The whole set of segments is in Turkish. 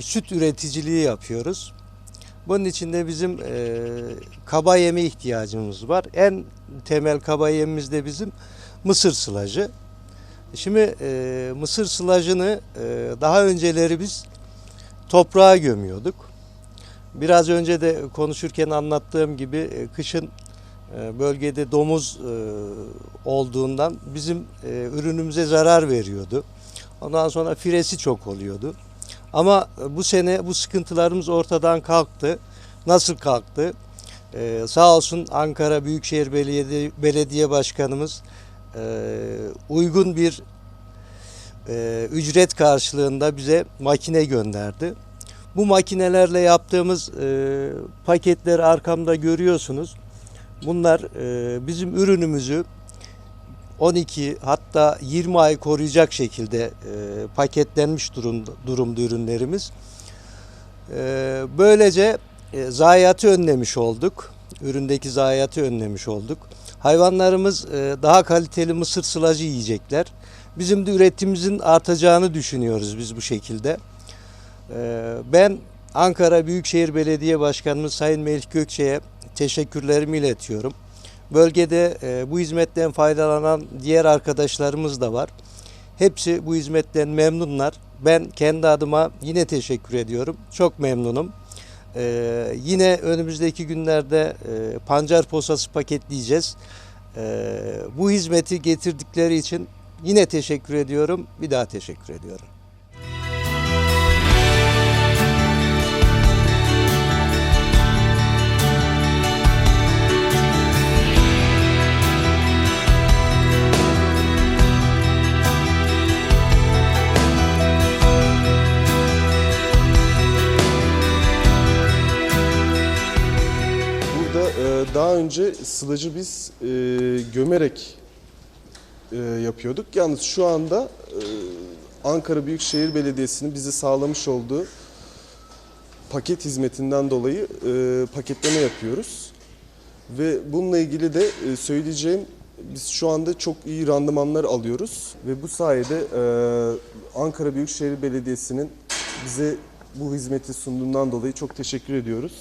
süt üreticiliği yapıyoruz. Bunun için de bizim e, kaba yeme ihtiyacımız var. En temel kaba yemimiz de bizim mısır sılacı. Şimdi e, mısır sılacını e, daha önceleri biz toprağa gömüyorduk. Biraz önce de konuşurken anlattığım gibi e, kışın e, bölgede domuz e, olduğundan bizim e, ürünümüze zarar veriyordu. Ondan sonra firesi çok oluyordu. Ama bu sene bu sıkıntılarımız ortadan kalktı. Nasıl kalktı? Ee, sağ olsun Ankara Büyükşehir Belediye, Belediye Başkanımız e, uygun bir e, ücret karşılığında bize makine gönderdi. Bu makinelerle yaptığımız e, paketleri arkamda görüyorsunuz. Bunlar e, bizim ürünümüzü 12 hatta 20 ay koruyacak şekilde e, paketlenmiş durumda, durumda ürünlerimiz. E, böylece e, zayiatı önlemiş olduk. Üründeki zayiatı önlemiş olduk. Hayvanlarımız e, daha kaliteli mısır sılacı yiyecekler. Bizim de üretimimizin artacağını düşünüyoruz biz bu şekilde. E, ben Ankara Büyükşehir Belediye Başkanımız Sayın Melih Gökçe'ye teşekkürlerimi iletiyorum. Bölgede e, bu hizmetten faydalanan diğer arkadaşlarımız da var. Hepsi bu hizmetten memnunlar. Ben kendi adıma yine teşekkür ediyorum. Çok memnunum. E, yine önümüzdeki günlerde e, pancar posası paketleyeceğiz. E, bu hizmeti getirdikleri için yine teşekkür ediyorum. Bir daha teşekkür ediyorum. Daha önce sılacı biz e, gömerek e, yapıyorduk. Yalnız şu anda e, Ankara Büyükşehir Belediyesi'nin bize sağlamış olduğu paket hizmetinden dolayı e, paketleme yapıyoruz. Ve bununla ilgili de e, söyleyeceğim biz şu anda çok iyi randımanlar alıyoruz ve bu sayede e, Ankara Büyükşehir Belediyesi'nin bize bu hizmeti sunduğundan dolayı çok teşekkür ediyoruz.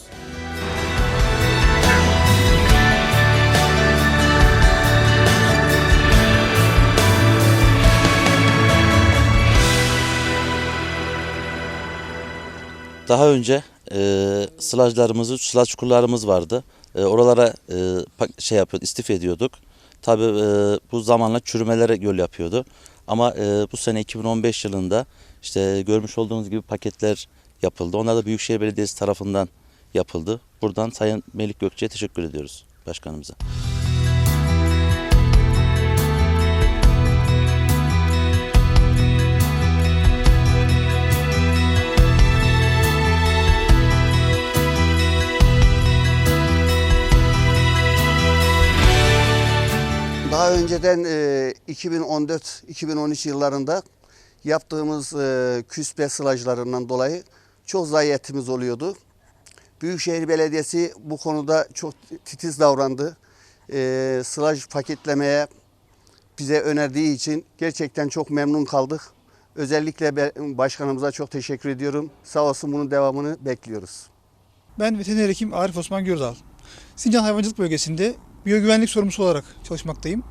Daha önce e, sılajlarımızı, sılaç çukurlarımız vardı. E, oralara e, şey yapıyor, istif ediyorduk. Tabii e, bu zamanla çürümelere göl yapıyordu. Ama e, bu sene 2015 yılında işte görmüş olduğunuz gibi paketler yapıldı. Onlar da Büyükşehir Belediyesi tarafından yapıldı. Buradan Sayın Melik Gökçe'ye teşekkür ediyoruz başkanımıza. Önceden e, 2014-2013 yıllarında yaptığımız e, küspe sılajlarından dolayı çok zayiatimiz oluyordu. Büyükşehir Belediyesi bu konuda çok titiz davrandı. E, sılaj paketlemeye bize önerdiği için gerçekten çok memnun kaldık. Özellikle başkanımıza çok teşekkür ediyorum. Sağ olsun bunun devamını bekliyoruz. Ben veteriner hekim Arif Osman Gördal. Sincan Hayvancılık Bölgesi'nde biyogüvenlik sorumlusu olarak çalışmaktayım.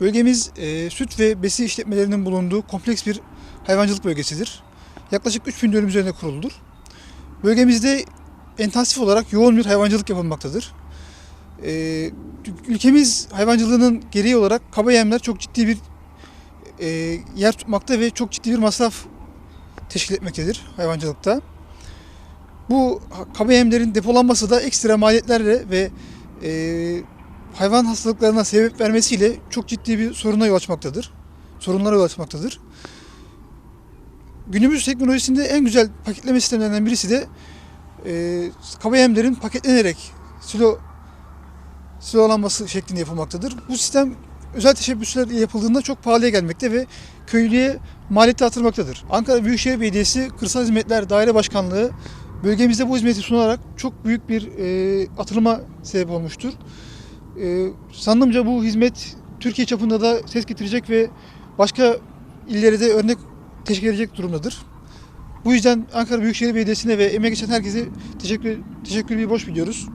Bölgemiz e, süt ve besi işletmelerinin bulunduğu kompleks bir hayvancılık bölgesidir. Yaklaşık 3000 dönüm üzerinde kuruludur. Bölgemizde intensif olarak yoğun bir hayvancılık yapılmaktadır. E, ülkemiz hayvancılığının gereği olarak kaba yemler çok ciddi bir e, yer tutmakta ve çok ciddi bir masraf teşkil etmektedir hayvancılıkta. Bu kaba yemlerin depolanması da ekstra maliyetlerle ve e, hayvan hastalıklarına sebep vermesiyle çok ciddi bir soruna yol açmaktadır. Sorunlara yol açmaktadır. Günümüz teknolojisinde en güzel paketleme sistemlerinden birisi de e, kaba yemlerin paketlenerek silo silolanması şeklinde yapılmaktadır. Bu sistem özel teşebbüsler yapıldığında çok pahalıya gelmekte ve köylüye maliyeti artırmaktadır. Ankara Büyükşehir Belediyesi Kırsal Hizmetler Daire Başkanlığı bölgemizde bu hizmeti sunarak çok büyük bir e, atılıma sebep olmuştur. E, sanırımca bu hizmet Türkiye çapında da ses getirecek ve başka illere de örnek teşkil edecek durumdadır. Bu yüzden Ankara Büyükşehir Belediyesi'ne ve emeği geçen herkese teşekkür, teşekkür bir borç biliyoruz.